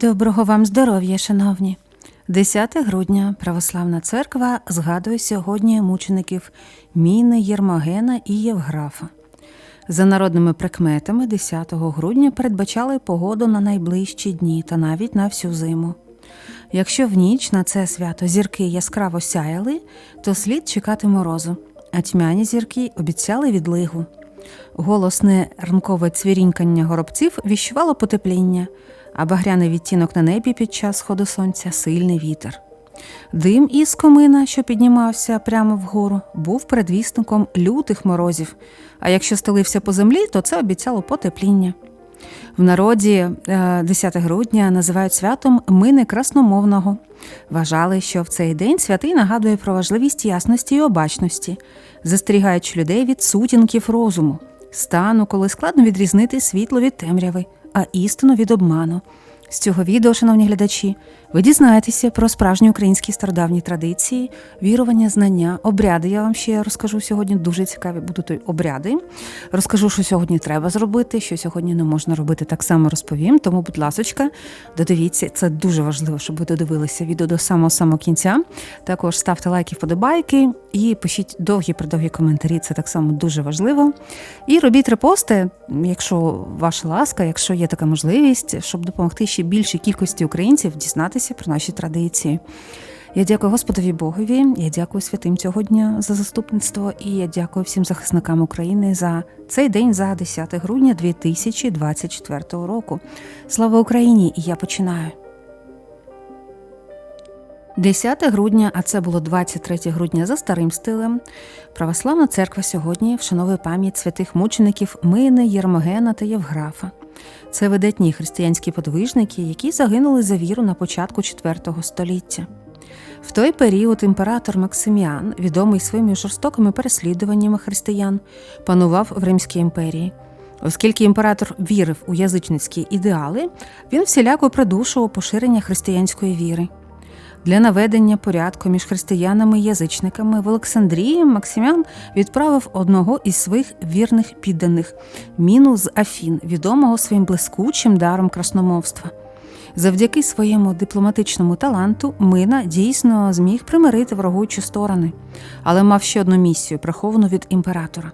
Доброго вам здоров'я, шановні. 10 грудня Православна церква згадує сьогодні мучеників Міни, Єрмогена і Євграфа. За народними прикметами 10 грудня передбачали погоду на найближчі дні та навіть на всю зиму. Якщо в ніч на це свято зірки яскраво сяяли, то слід чекати морозу, а тьмяні зірки обіцяли відлигу. Голосне ранкове цвірінькання горобців віщувало потепління, а багряний відтінок на небі під час сходу сонця сильний вітер. Дим із комина, що піднімався прямо вгору, був передвісником лютих морозів, а якщо стелився по землі, то це обіцяло потепління. В народі е, 10 грудня називають святом Мини Красномовного. Вважали, що в цей день святий нагадує про важливість ясності і обачності, застерігаючи людей від сутінків розуму, стану, коли складно відрізнити світло від темряви, а істину від обману. З цього відео, шановні глядачі, ви дізнаєтеся про справжні українські стародавні традиції, вірування, знання, обряди. Я вам ще розкажу сьогодні. Дуже цікаві будуть обряди. Розкажу, що сьогодні треба зробити, що сьогодні не можна робити. Так само розповім. Тому, будь ласочка, додивіться, це дуже важливо, щоб ви додивилися відео до самого самого кінця. Також ставте лайки, вподобайки і пишіть довгі придовгі коментарі. Це так само дуже важливо. І робіть репости, якщо ваша ласка, якщо є така можливість, щоб допомогти ще більшій кількості українців дізнатися про наші традиції. Я дякую Господові Богові, я дякую святим цього дня за заступництво, і я дякую всім захисникам України за цей день за 10 грудня 2024 року. Слава Україні! І я починаю. 10 грудня, а це було 23 грудня за старим стилем. Православна церква сьогодні вшановує пам'ять святих мучеників Мини, Єрмогена та Євграфа. Це видатні християнські подвижники, які загинули за віру на початку IV століття. В той період імператор Максиміан, відомий своїми жорстокими переслідуваннями християн, панував в Римській імперії. Оскільки імператор вірив у язичницькі ідеали, він всіляко придушував поширення християнської віри. Для наведення порядку між християнами і язичниками в Олександрії Максимян відправив одного із своїх вірних підданих міну з Афін, відомого своїм блискучим даром красномовства. Завдяки своєму дипломатичному таланту Мина дійсно зміг примирити врагуючі сторони, але мав ще одну місію, приховану від імператора.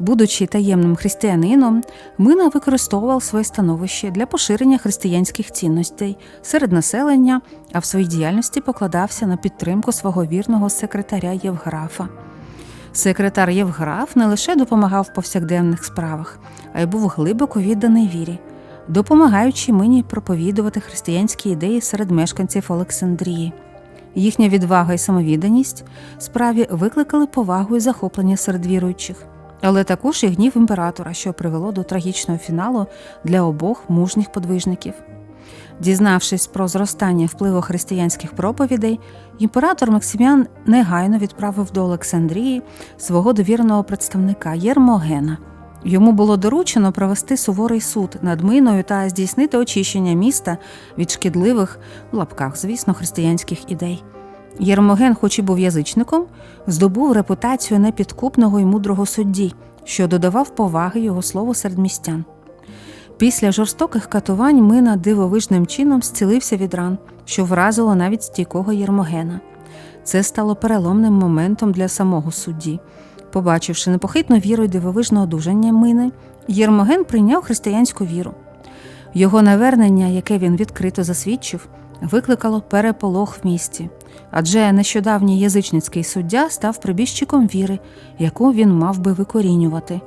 Будучи таємним християнином, Мина використовував своє становище для поширення християнських цінностей серед населення, а в своїй діяльності покладався на підтримку свого вірного секретаря Євграфа. Секретар Євграф не лише допомагав в повсякденних справах, а й був глибоко відданий вірі, допомагаючи мені проповідувати християнські ідеї серед мешканців Олександрії. Їхня відвага і самовідданість справі викликали повагу і захоплення серед віруючих, але також і гнів імператора, що привело до трагічного фіналу для обох мужніх подвижників. Дізнавшись про зростання впливу християнських проповідей, імператор Максиміан негайно відправив до Олександрії свого довіреного представника Єрмогена. Йому було доручено провести суворий суд над миною та здійснити очищення міста від шкідливих в лапках, звісно, християнських ідей. Єрмоген, хоч і був язичником, здобув репутацію непідкупного і мудрого судді, що додавав поваги його слову серед містян. Після жорстоких катувань Мина дивовижним чином зцілився від ран, що вразило навіть стійкого Єрмогена. Це стало переломним моментом для самого судді. Побачивши непохитну віру й дивовижне одужання Мини, Єрмоген прийняв християнську віру. Його навернення, яке він відкрито засвідчив, викликало переполох в місті, адже нещодавній язичницький суддя став прибіжчиком віри, яку він мав би викорінювати.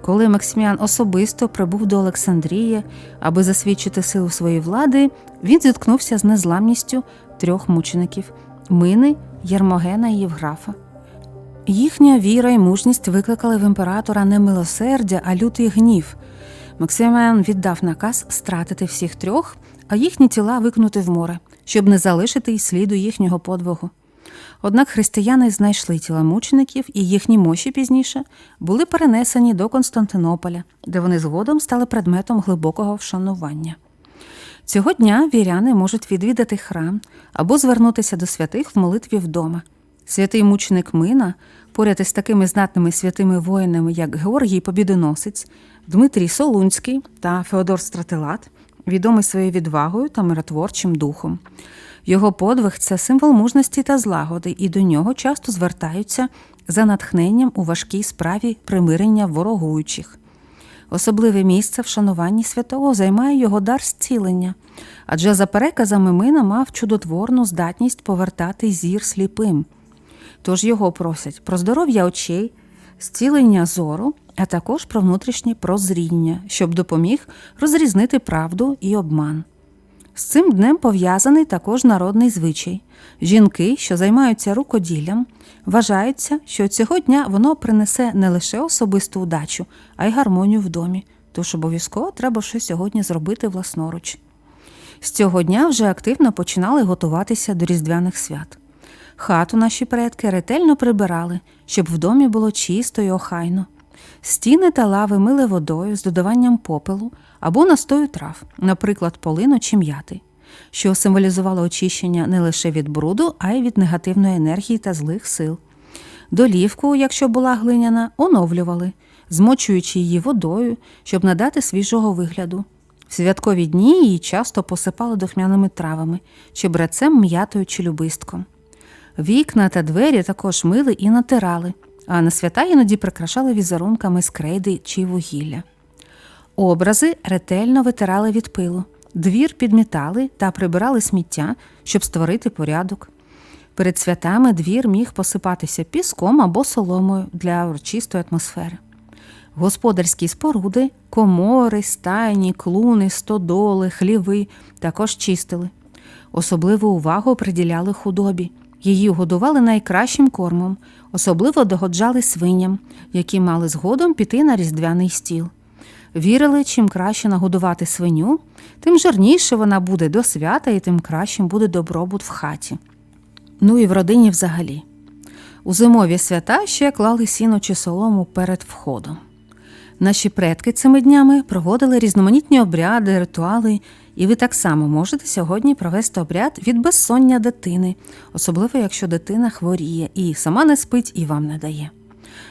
Коли Максиміан особисто прибув до Олександрії, аби засвідчити силу своєї влади, він зіткнувся з незламністю трьох мучеників Мини, Єрмогена і Євграфа. Їхня віра і мужність викликали в імператора не милосердя, а лютий гнів. Максиміан віддав наказ стратити всіх трьох, а їхні тіла викинути в море, щоб не залишити й сліду їхнього подвигу. Однак християни знайшли тіла мучеників, і їхні мощі пізніше були перенесені до Константинополя, де вони згодом стали предметом глибокого вшанування. Цього дня віряни можуть відвідати храм або звернутися до святих в молитві вдома. Святий мученик Мина, поряд із такими знатними святими воїнами, як Георгій Побідоносець, Дмитрій Солунський та Феодор Стратилат, відомий своєю відвагою та миротворчим духом. Його подвиг це символ мужності та злагоди, і до нього часто звертаються за натхненням у важкій справі примирення ворогуючих. Особливе місце в шануванні святого займає його дар зцілення, адже за переказами Мина мав чудотворну здатність повертати зір сліпим. Тож його просять про здоров'я очей, зцілення зору, а також про внутрішнє прозріння, щоб допоміг розрізнити правду і обман. З цим днем пов'язаний також народний звичай. Жінки, що займаються рукоділлям, вважаються, що цього дня воно принесе не лише особисту удачу, а й гармонію в домі. Тож обов'язково треба щось сьогодні зробити власноруч. З цього дня вже активно починали готуватися до різдвяних свят. Хату наші предки ретельно прибирали, щоб в домі було чисто і охайно. Стіни та лави мили водою з додаванням попелу або настою трав, наприклад, полину чи м'яти, що символізувало очищення не лише від бруду, а й від негативної енергії та злих сил. Долівку, якщо була глиняна, оновлювали, змочуючи її водою, щоб надати свіжого вигляду. В святкові дні її часто посипали духмяними травами, чебрецем, м'ятою чи любистком. Вікна та двері також мили і натирали, а на свята іноді прикрашали візерунками з крейди чи вугілля. Образи ретельно витирали від пилу, двір підмітали та прибирали сміття, щоб створити порядок. Перед святами двір міг посипатися піском або соломою для урочистої атмосфери. Господарські споруди, комори, стайні, клуни, стодоли, хліви також чистили. Особливу увагу приділяли худобі. Її годували найкращим кормом, особливо догоджали свиням, які мали згодом піти на різдвяний стіл. Вірили, чим краще нагодувати свиню, тим жирніше вона буде до свята і тим кращим буде добробут в хаті. Ну і в родині взагалі. У зимові свята ще клали сіно чи солому перед входом. Наші предки цими днями проводили різноманітні обряди, ритуали, і ви так само можете сьогодні провести обряд від безсоння дитини, особливо якщо дитина хворіє і сама не спить і вам не дає.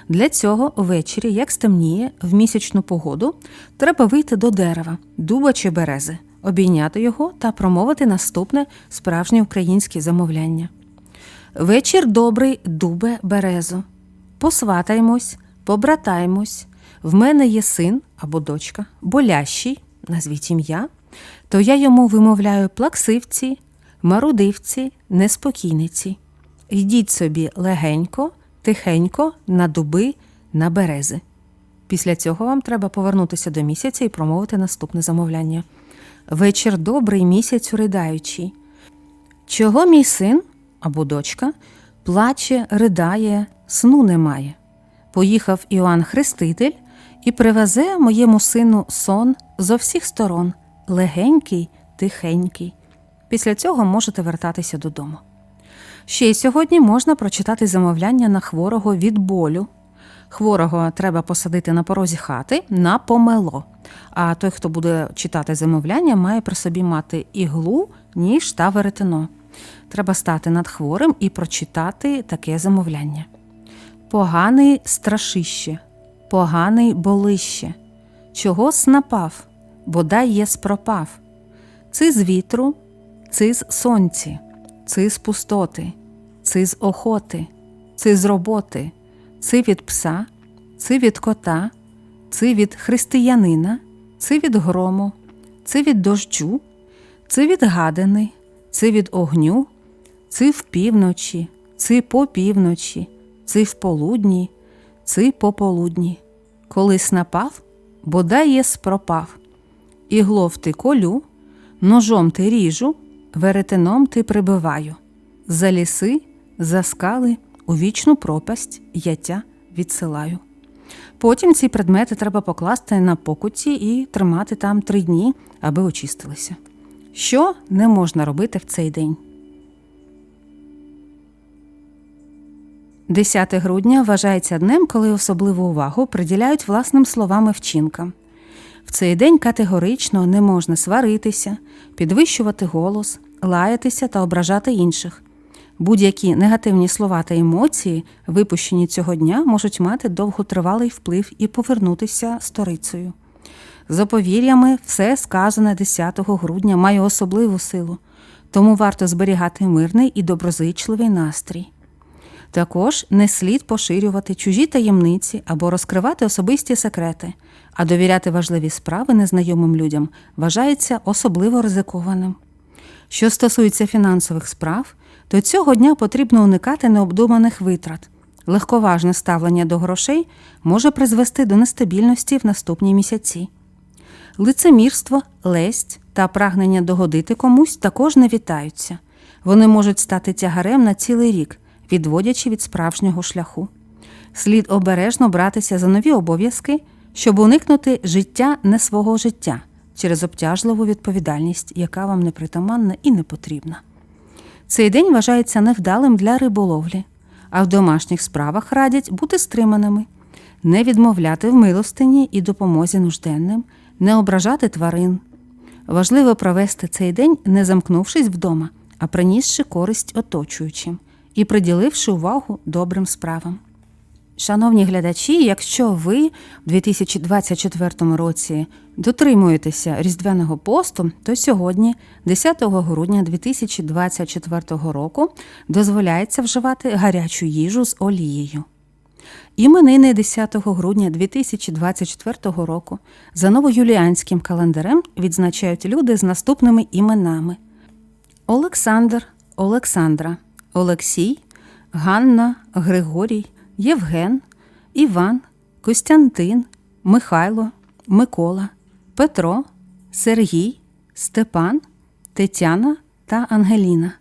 Для цього ввечері, як стемніє, в місячну погоду, треба вийти до дерева, дуба чи берези, обійняти його та промовити наступне справжнє українське замовляння. Вечір добрий, дубе, березо. Посватаймось, побратаймось. В мене є син або дочка, болящий, назвіть ім'я, то я йому вимовляю плаксивці, марудивці, неспокійниці. Йдіть собі легенько, тихенько, на дуби, на берези. Після цього вам треба повернутися до місяця і промовити наступне замовляння. Вечір добрий, місяць ридаючий. Чого мій син або дочка плаче, ридає, сну немає. Поїхав Іоанн Хреститель і привезе моєму сину сон зо всіх сторон, легенький, тихенький. Після цього можете вертатися додому. Ще й сьогодні можна прочитати замовляння на хворого від болю. Хворого треба посадити на порозі хати на помело. А той, хто буде читати замовляння, має при собі мати іглу, ніж та веретено. Треба стати над хворим і прочитати таке замовляння. Поганий страшище, поганий болище, чого снапав, бодай є спропав, ци з вітру, ци з сонці, ци з пустоти, ци з охоти, ци з роботи, ци від пса, ци від кота, ци від християнина, ци від грому, ци від дождю, ци від гадини, ци від огню, ци в півночі, ци по півночі, ци в полудні, ци по полудні. Колись напав, бодай є спропав. Іглов ти колю, ножом ти ріжу, веретеном ти прибиваю. За ліси, за скали, у вічну пропасть яття відсилаю. Потім ці предмети треба покласти на покуті і тримати там три дні, аби очистилися. Що не можна робити в цей день? 10 грудня вважається днем, коли особливу увагу приділяють власним словам і вчинкам. В цей день категорично не можна сваритися, підвищувати голос, лаятися та ображати інших. Будь-які негативні слова та емоції, випущені цього дня, можуть мати довготривалий вплив і повернутися сторицею. За повір'ями, все сказане 10 грудня має особливу силу, тому варто зберігати мирний і доброзичливий настрій. Також не слід поширювати чужі таємниці або розкривати особисті секрети, а довіряти важливі справи незнайомим людям вважається особливо ризикованим. Що стосується фінансових справ, то цього дня потрібно уникати необдуманих витрат. Легковажне ставлення до грошей може призвести до нестабільності в наступні місяці. Лицемірство, лесть та прагнення догодити комусь також не вітаються. Вони можуть стати тягарем на цілий рік, відводячи від справжнього шляху. Слід обережно братися за нові обов'язки, щоб уникнути життя не свого життя через обтяжливу відповідальність, яка вам не притаманна і не потрібна. Цей день вважається невдалим для риболовлі, а в домашніх справах радять бути стриманими, не відмовляти в милостині і допомозі нужденним, не ображати тварин. Важливо провести цей день, не замкнувшись вдома, а принісши користь оточуючим і приділивши увагу добрим справам. Шановні глядачі, якщо ви в 2024 році дотримуєтеся Різдвяного посту, то сьогодні, 10 грудня 2024 року, дозволяється вживати гарячу їжу з олією. Іменини 10 грудня 2024 року за новоюліанським календарем відзначають люди з наступними іменами: Олександр, Олександра, Олексій, Ганна, Григорій, Євген, Іван, Костянтин, Михайло, Микола, Петро, Сергій, Степан, Тетяна та Ангеліна.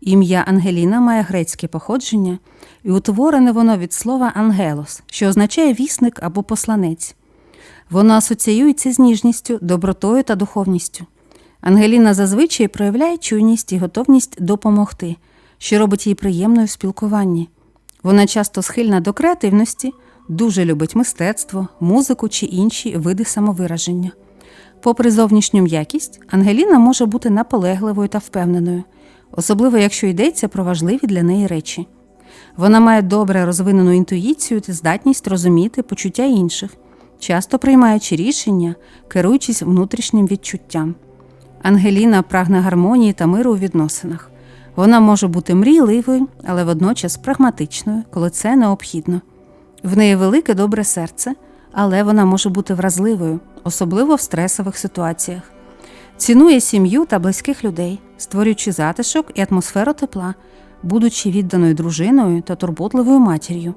Ім'я Ангеліна має грецьке походження, і утворене воно від слова ангелос, що означає вісник або посланець. Воно асоціюється з ніжністю, добротою та духовністю. Ангеліна зазвичай проявляє чуйність і готовність допомогти, що робить їй приємною в спілкуванні. Вона часто схильна до креативності, дуже любить мистецтво, музику чи інші види самовираження. Попри зовнішню м'якість, Ангеліна може бути наполегливою та впевненою, особливо якщо йдеться про важливі для неї речі. Вона має добре розвинену інтуїцію та здатність розуміти почуття інших, часто приймаючи рішення, керуючись внутрішнім відчуттям. Ангеліна прагне гармонії та миру у відносинах. Вона може бути мрійливою, але водночас прагматичною, коли це необхідно. В неї велике добре серце, але вона може бути вразливою, особливо в стресових ситуаціях. Цінує сім'ю та близьких людей, створюючи затишок і атмосферу тепла, будучи відданою дружиною та турботливою матір'ю.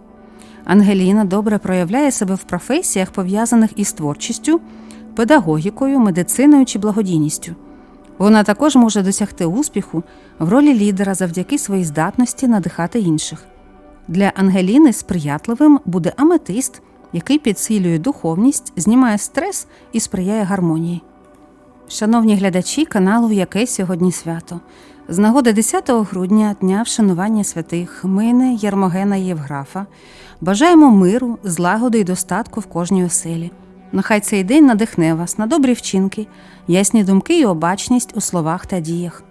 Ангеліна добре проявляє себе в професіях, пов'язаних із творчістю, педагогікою, медициною чи благодійністю. Вона також може досягти успіху в ролі лідера завдяки своїй здатності надихати інших. Для Ангеліни сприятливим буде аметист, який підсилює духовність, знімає стрес і сприяє гармонії. Шановні глядачі каналу Яке сьогодні свято. З нагоди 10 грудня, дня вшанування святих Хмини, Єрмогена і Євграфа, бажаємо миру, злагоди і достатку в кожній оселі. Нехай цей день надихне вас на добрі вчинки, ясні думки і обачність у словах та діях.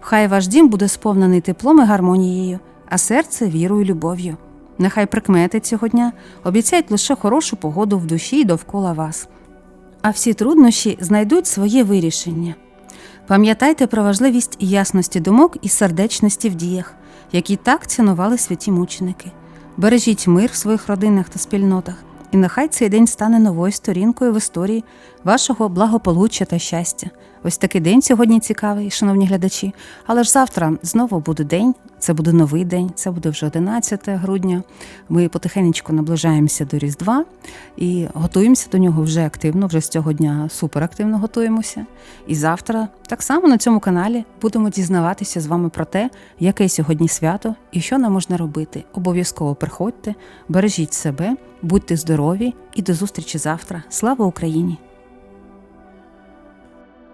Хай ваш дім буде сповнений теплом і гармонією, а серце вірою і любов'ю. Нехай прикмети цього дня обіцяють лише хорошу погоду в душі і довкола вас. А всі труднощі знайдуть своє вирішення. Пам'ятайте про важливість ясності думок і сердечності в діях, які так цінували святі мученики. Бережіть мир в своїх родинах та спільнотах, і нехай цей день стане новою сторінкою в історії вашого благополуччя та щастя. Ось такий день сьогодні цікавий, шановні глядачі. Але ж завтра знову буде день, це буде новий день, це буде вже 11 грудня. Ми потихеньку наближаємося до Різдва і готуємося до нього вже активно, вже з цього дня суперактивно готуємося. І завтра так само на цьому каналі будемо дізнаватися з вами про те, яке сьогодні свято і що нам можна робити. Обов'язково приходьте, бережіть себе, будьте здорові і до зустрічі завтра. Слава Україні!